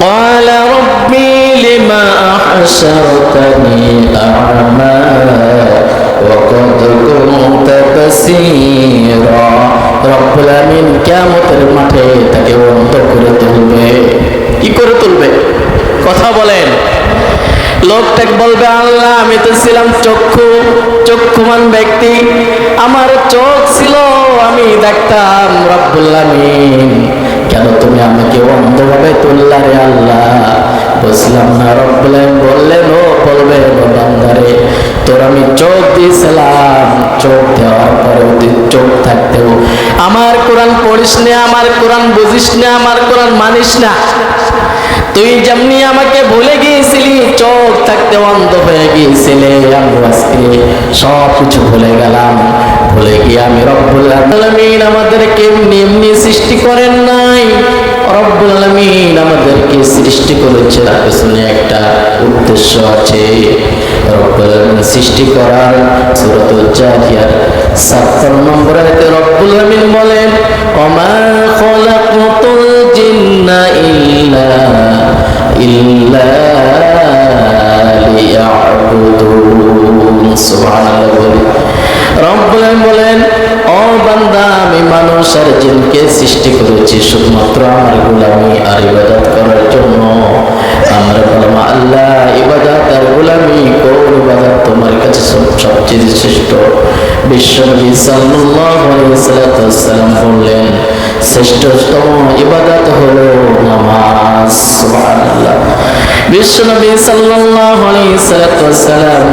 قال ربي لما أحشرتني أعمى وقد كنت بصيرا رب العالمين কিয়ামতের মাঠে তাকে অন্ত করে তুলবে কি করে তুলবে কথা বলেন লোকটা বলবে আল্লাহ আমি তো ছিলাম চক্ষু চক্ষুমান ব্যক্তি আমার চোখ ছিল আমি দেখতাম রব্বুল আমিন কেন তুমি আমাকে অন্ধভাবে তুললা রে আল্লাহ? বুঝলাম না রব্বুল আমিন বললেন ও বলবে ও বান্দারে, তোর আমি চোখ দিয়েছিলাম। চোখ দেওয়ার পরে তুই চোখ থাকতেও। আমার কোরআন পড়িস না, আমার কোরআন বুঝিস না, আমার কোরআন মানিস না। তুই যেমনি আমাকে ভুলে গিয়েছিলি, চোখ থাকতে অন্ধ হয়ে গিয়েছিলে। আমি আজকে সব কিছু ভুলে গেলাম। ভুলে কি আমি রব্বুল আলমিন, আমাদেরকে এমনি সৃষ্টি করেন নাই। রব্বুল আলমিন আমাদেরকে সৃষ্টি করেছে। তার পেছনে একটা উদ্দেশ্য আছে। রব্বুল আলমিন সৃষ্টি করার সুরত জারিয়ার সাতান্ন নম্বর আয়াতে রব্বুল আলমিন বলেন, ওমা খলাকুতুল জিন্না ইল্লা ইল্লা লিয়াবুদুন সুবহানাল্লাহ বলে বলেন, ও বান্দা, আমি মানুষ জিনকে সৃষ্টি করেছি শুধুমাত্র আমার গোলামি আর ইবাদত করার জন্য। আমার বললাম আল্লাহ ইবাদত আর গোলামি কোন ইবাদত তোমার কাছে সব- সবচেয়ে শ্রেষ্ঠ? বিশ্বনবী সাল্লাল্লাহু আলাইহি সাল্লাম বললেন, শ্রেষ্ঠতম ইবাদত হলো নামাজ। সুবহানাল্লাহ।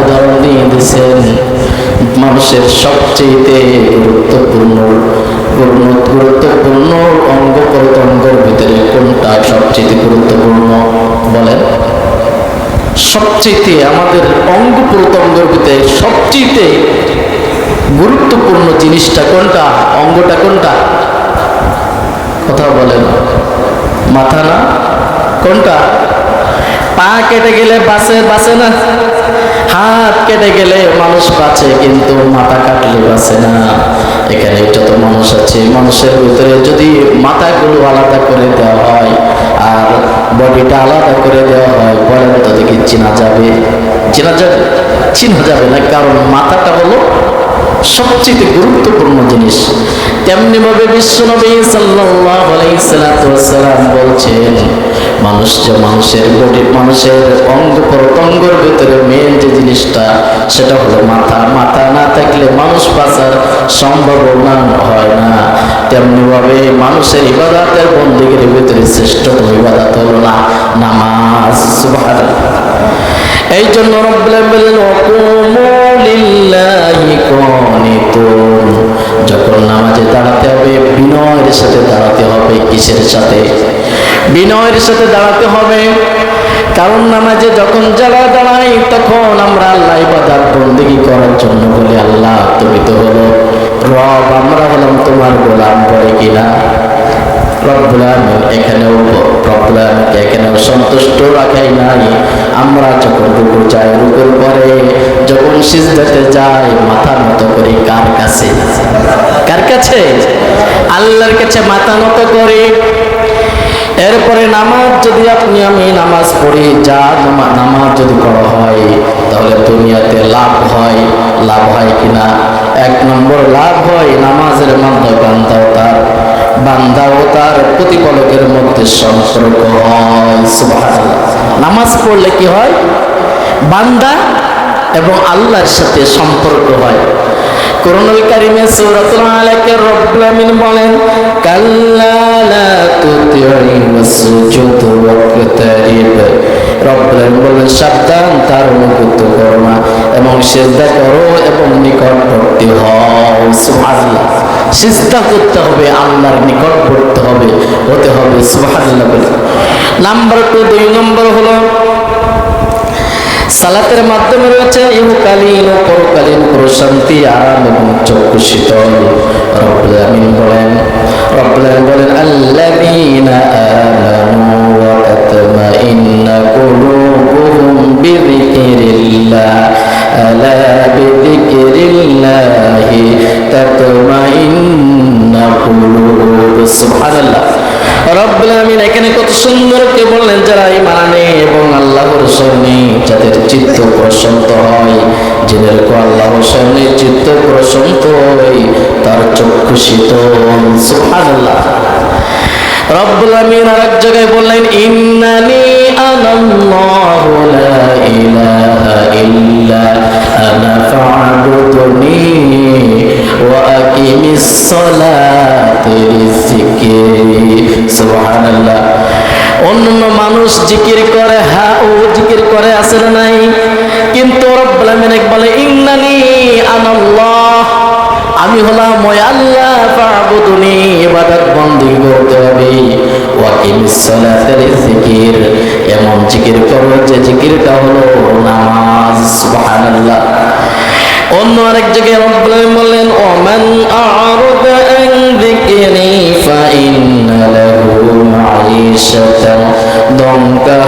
উদাহরণ মানুষের সবচেয়ে গুরুত্বপূর্ণ গুরুত্বপূর্ণ অঙ্গ প্রত্যঙ্গের ভিতরে কোনটা সবচেয়ে গুরুত্বপূর্ণ বলেন? সবচেয়ে আমাদের অঙ্গ প্রত্যঙ্গের ভিতরে সবচেয়ে গুরুত্বপূর্ণ জিনিসটা কোনটা? অঙ্গটা কোনটা? কথা বলেন। মাথা না? কোনটা? পা কেটে গেলে বাঁচে বাঁচে না। হাত কেটে গেলে মানুষ বাঁচে, কিন্তু মাথা কাটলে বাঁচে না। এখানে যত মানুষ আছে, মানুষের ভিতরে যদি মাথাগুলো আলাদা করে দেওয়া হয়, আর বডিটা আলাদা করে দেওয়া হয়, বলেন তো দেখি চেনা যাবে। চেনা যাবে চেনা যাবে না, কারণ মাথাটা হলো সবচেয়ে গুরুত্বপূর্ণ জিনিস। তেমনি ভাবে বিশ্বনবী সাল্লাম বলছেন, মানুষ যে মানুষের বডি মানুষের অঙ্গ প্রত্যঙ্গের ভিতরে মেন যে জিনিসটা, সেটা হলো মাথা। মাথা না থাকলে মানুষ বাঁচার সম্ভাবনা হয় না। তেমনি ভাবে মানুষের ইবাদতের বন্দীগের ভিতরে শ্রেষ্ঠতম ইবাদত হলো না, নামাজ। এই জন্য যখন নামাজে দাঁড়াতে হবে, বিনয়ের সাথে দাঁড়াতে হবে, কিসের সাথে? বিনয়ের সাথে দাঁড়াতে হবে। কারণ নামাজে যখন যারা দাঁড়াই তখন আমরা আল্লাহ ইবাদত বন্দেগী করার জন্য বলি, আল্লাহ, তুমি তো হলো রব, আমরা হলাম তোমার গোলাম পড়ে কিনা রব্বুল আলামিন এখানেও রব্বুল এখানেও সন্তুষ্ট রাখাই নাই? আমরা যখন রুকু যাই রুকুর পরে যখন সিজদাতে যাই মাথা নত করি কার কাছে? কার কাছে? আল্লাহর কাছে মাথা নত করি। এরপরে নামাজ যদি আপনি, আমি নামাজ পড়ি, যা নামা- নামাজ যদি পড়া হয়, তাহলে দুনিয়াতে লাভ হয়। লাভ হয় কিনা? এক নম্বর লাভ হয় নামাজের মাধ্যমে তার। বান্দা ও তার প্রতিপালকের মধ্যে সম্পর্ক হয়। নামাজ পড়লে কি হয়? বান্দা এবং আল্লাহর সাথে সম্পর্ক হয়। কোরআনুল কারীমে সূরাতুল আলাকে রব্বুল আমিন বলেন, কাল্লা লা তুতি'i ওয়াসজুদ ওয়াকতারিব। রব্বুল আমিন বলেন, সাবধান, তার অনুগত করো না এবং সিজদা করো এবং নিকটবর্তী হও। সুবহানাল্লাহ। সিজদা করতে হবে, আল্লাহর নিকটবর্তী হবে, হতে হবে, সুবহানাল্লাহ নাম্বার টু, দুই নম্বর হলো, সালাতের মাধ্যমে রয়েছে, ইহকালীন ও পরকালীন প্রশান্তি, আরাম এবং চক্ষু শীতল। রব্বুল বলেন রব্বুল বলেন, আল্লাযীনা আমানু কুলুবুহুম বিযিকরিল্লাহ, আলা বিযিকরিল্লাহি ذكر الله تطمئن قلوب سبحان الله রব্বুল আমিন এখানে কত সুন্দর কে বললেন, যারা ইমান আনে এবং আল্লাহর সামনে যাদের চিত্ত প্রশান্ত হয়, যাদের কো আল্লাহর সামনে চিত্ত প্রশান্ত হয়, তার চক্ষু শীতল, সুবহানাল্লাহ। রব্বুল আমিন আরেক জায়গায় বললেন, ইন্নানি আনাল্লাহু লা ইলাহা ইল্লা আনা ফা'বুদনি ওয়া আকিমিস সালাতি লিযিকরি সুবহানাল্লাহ। অন্য মানুষ জিকির করে হ্যাঁ ও জিকির করে আছে নাই। কিন্তু রব্বুল আমিন বলে, ইন্নানি আনাল্লাহ আমি হলাম ওই ইবাদত বন্দি করতে হবে। সালাতের জিকির, এমন জিকির করো যে জিকিরটা হলো নামাজ, সুবহানাল্লাহ। অন্য আরেক জায়গায় রব্বুল বললেন, ওমান আ'রাদা আন যিকরি ফা ইন্না লাহু মা'ইশাতান দমকা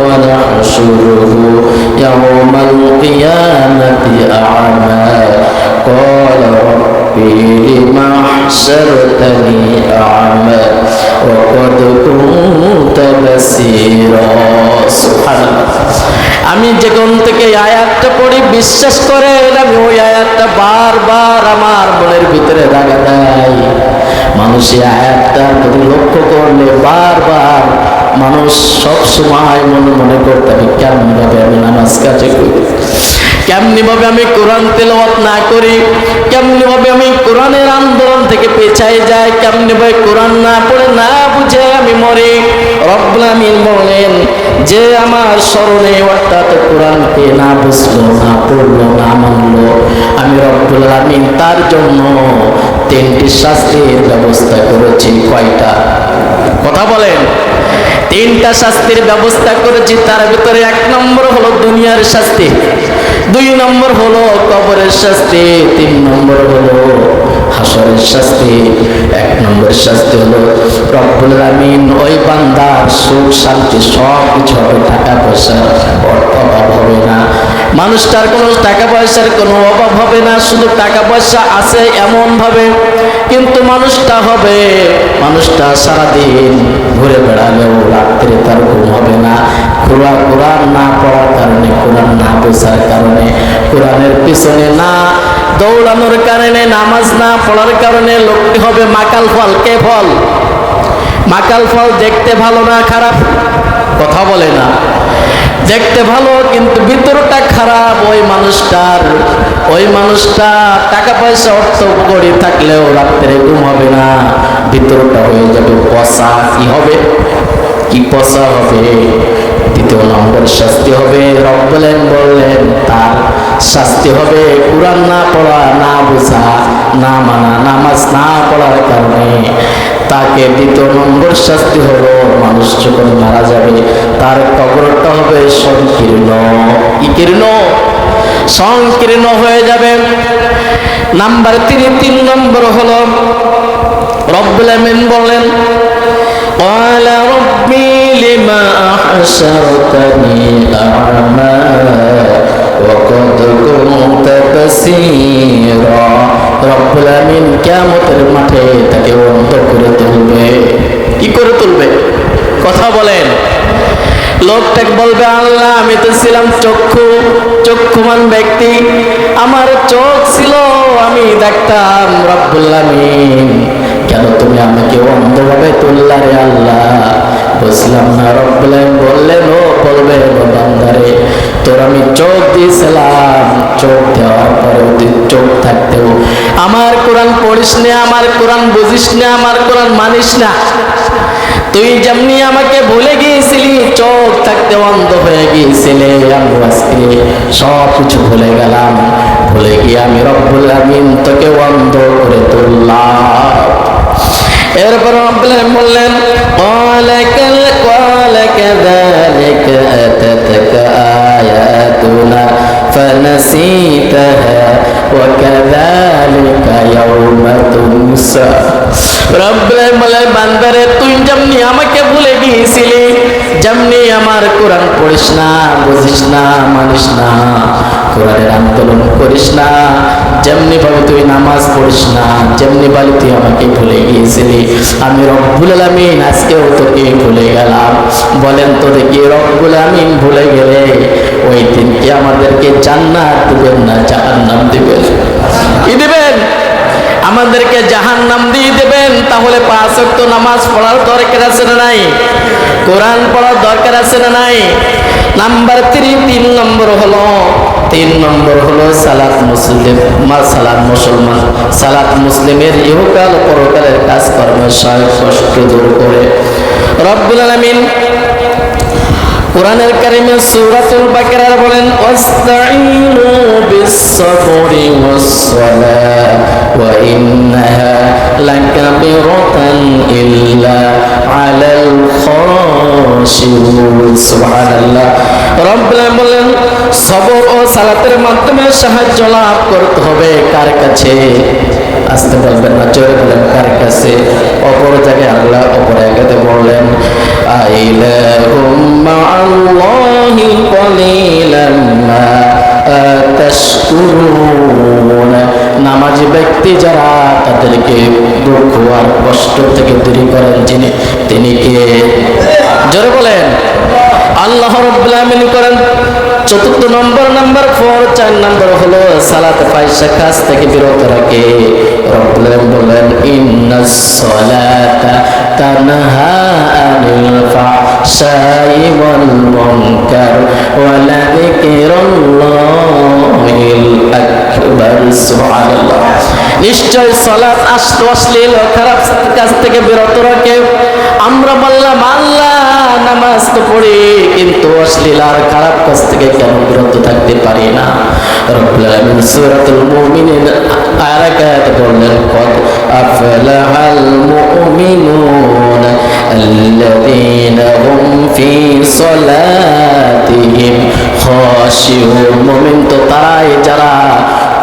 ওয়া নাহশুরুহু ইয়াওমাল কিয়ামাতি আ'মা ربي لما حشرتني أعمى وقد كنت بصيرا سبحان الله আমি যেখান থেকে এই আয়াতটা পড়ি বিশ্বাস করে আমি ওই আয়াতটা বারবার আমার মনের ভিতরে দাগা দেয় মানুষ এই আয়াতটার প্রতি লক্ষ্য করলে বারবার মানুষ সব সময় মনে মনে করতে হবে কেমন ভাবে আমি নামাজ কাজে করি কেমনি ভাবে আমি কোরআন তেলাওয়াত না করি? কেমনি ভাবে আমি কোরআনের আন্দোলন থেকে পেছাই যাই? কেমনি ভাবে কোরআন না পড়ে, না বুঝে আমি মরি? রব্বুল আমিন বলেন, যে আমার স্মরণে অর্থাৎ কোরআনকে না বুঝলো, না পড়ল, না মানলো, আমি রব্বুল আমিন তার জন্য তিনটি শাস্তির ব্যবস্থা করেছি। কয়টা? কথা বলেন। তিনটা শাস্তির ব্যবস্থা করেছি, তার ভিতরে এক নম্বর হলো দুনিয়ার শাস্তি। দুই নম্বর হলো কবরের শাস্তি, তিন নম্বর হলো হাসরের শাস্তি, এক নম্বর শাস্তি হলো রব্বুল আমিন ওই বান্দার সুখ, শান্তি সব কিছু হবে, টাকা পয়সার অভাব হবে না। মানুষটার কোনো টাকা পয়সার কোনো অভাব হবে না, শুধু টাকা পয়সা আছে এমন ভাবে কিন্তু মানুষটা হবে, মানুষটা সারাদিন ঘুরে বেড়ালেও রাত্রে তার ঘুম হবে না। খোলা কোরআন না পড়ার কারণে, কোরআন না বোঝার কারণে, কোরআনের পিছনে না দৌড়ানোর কারণে, নামাজ না পড়ার কারণে লোকটি হবে মাকাল ফল, কে ফল? মাকাল ফল দেখতে ভালো না, খারাপ? কথা বলে না। দেখতে ভালো, কিন্তু ভিতরটা খারাপ, ওই মানুষটার ওই মানুষটা টাকা পয়সা, অর্থ করে থাকলেও রাত্রে ঘুম হবে না। ভিতরটা হয়ে যাবে পচা। কি হবে? কি পচা হবে? দ্বিতীয় নম্বর শাস্তি হবে। রব্বলেন বললেন তার শাস্তি হবে কোরআন না পড়া না বোঝা না মানা নামাজ না পড়ার কারণে তাকে দ্বিতীয় নম্বর শাস্তি হলো মানুষ যখন মারা যাবে তার কবরটা হবে সংকীর্ণ ইকীর্ণ সংকীর্ণ হয়ে যাবে নাম্বার তিন তিন নম্বর হলো রব্বুল আমিন বলেন قال ربي لما أحشرتني أعمى وقد كنت بصيرا রব্বুল আমিন কিয়ামতের মাঠে তাকে অন্ত করে তুলবে কি করে তুলবে কথা বলেন লোকটাকে বলবে আল্লাহ আমি তো ছিলাম চক্ষু চক্ষুমান ব্যক্তি আমার চোখ ছিল আমি দেখতাম রব্বুল আমিন কেন তুমি আমাকে অন্ধভাবে তুললা রে আল্লাহ বুঝলাম না রব্বুল আমিন বললেন ও বলবে ও বান্দারে তোর আমি চোখ দিয়েছিলাম চোখ দেওয়ার পরে তুই চোখ থাকতেও আমার কোরআন পড়িস না আমার কোরআন বুঝিস না আমার কোরআন মানিস না তুই যেমনি আমাকে ভুলে গিয়েছিলি চোখ থাকতে অন্ধ হয়ে গিয়েছিলে আমি আজকে সব কিছু ভুলে গেলাম ভুলে গিয়ে আমি রব্বুল আমিন তোকে অন্ধ করে তুললাম এরপর রব্বুল আমিন বললেন قال كل قال كذلك أتتك آياتنا فنسيتها وكذلك يوم تنسى রব্বুল আলামিন বলে বান্দারে তুই যেমনি আমাকে ভুলে গিয়েছিলি যেমনি আমার কোরআন পড়িস না বুঝিস না মানিস না কোরআনের আন্দোলন করিস না যেমনি ভাবে তুই নামাজ পড়িস না যেমনি ভাবে তুই আমাকে ভুলে গিয়েছিলি আমি রব্বুল আলামিন আজকেও তোকে ভুলে গেলাম বলেন তো দেখি রব্বুল আমিন ভুলে গেলে ওই দিনকে আমাদেরকে জান্নাত দিবেন না, জাহান্নাম দিবেন। কি দিবেন? আমাদেরকে জাহান নাম দিয়ে দেবেন, তাহলে পাঁচ নামাজ পড়ার দরকার আছে না নাই? কোরআন পড়ার দরকার আছে না নাই? নাম্বার থ্রি, তিন নম্বর হলো, তিন নম্বর হলো সালাত মুসলিম, মা সালাত মুসলমান। সালাত মুসলিমের ইহকাল পরকালের কাজকর্মের সহায় কষ্ট দূর করে। রব্বুল আলামিন কোরআনের কারিমে সূরাতুল বাকারার বলেন ওয়াস্তাঈনু বিস-সাবরি ওয়াস-সালাহ ওয়া ইন্নাহা লাকাবিরাতান ইল্লা আলাল খাশিউন সুবহানাল্লাহ রব্বুল বলেন, সবর ও সালাতের মাধ্যমে সাহায্য লাভ করতে হবে কার কাছে? আসতে বলবেন না, জোরে বলেন, কার কাছে? অপর জায়গায় আল্লাহ অপর জায়গাতে বললেন নামাজি ব্যক্তি যারা তাদেরকে দুঃখ আর কষ্ট থেকে দূরী করেন, যিনি তিনি কে? জোরে বলেন। আল্লাহ আমিন করেন, চতুর্থ নম্বর, নাম্বার ফোর, চার নম্বর হলো সালাত পয়সা কাজ থেকে বিরত রাখে। রব্বুল বলেন, ইন্নাস তানহা আনিল ফাহশাই ওয়াল মুনকার ওয়া লাযিকরুল্লাহিল আকবার সুবহানাল্লাহ। নিশ্চয় সালাত আষ্ট অশ্লীল খারাপ কাজ থেকে বিরত রাখে। আমরা বললাম, আল্লাহ নামাজ তো পড়ি কিন্তু অশ্লীল আর খারাপ কাজ থেকে কেন বিরত থাকতে পারি না রব্বুল আলামিন সূরাতুল মুমিনিন আয়াত বললেন কদ আফলাহাল মুমিনুন الذين هم في صلاتهم خاشعون মুমিন তো তারাই যারা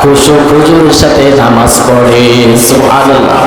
খুশু খুজুর সাথে নামাজ পড়ে সুবহানাল্লাহ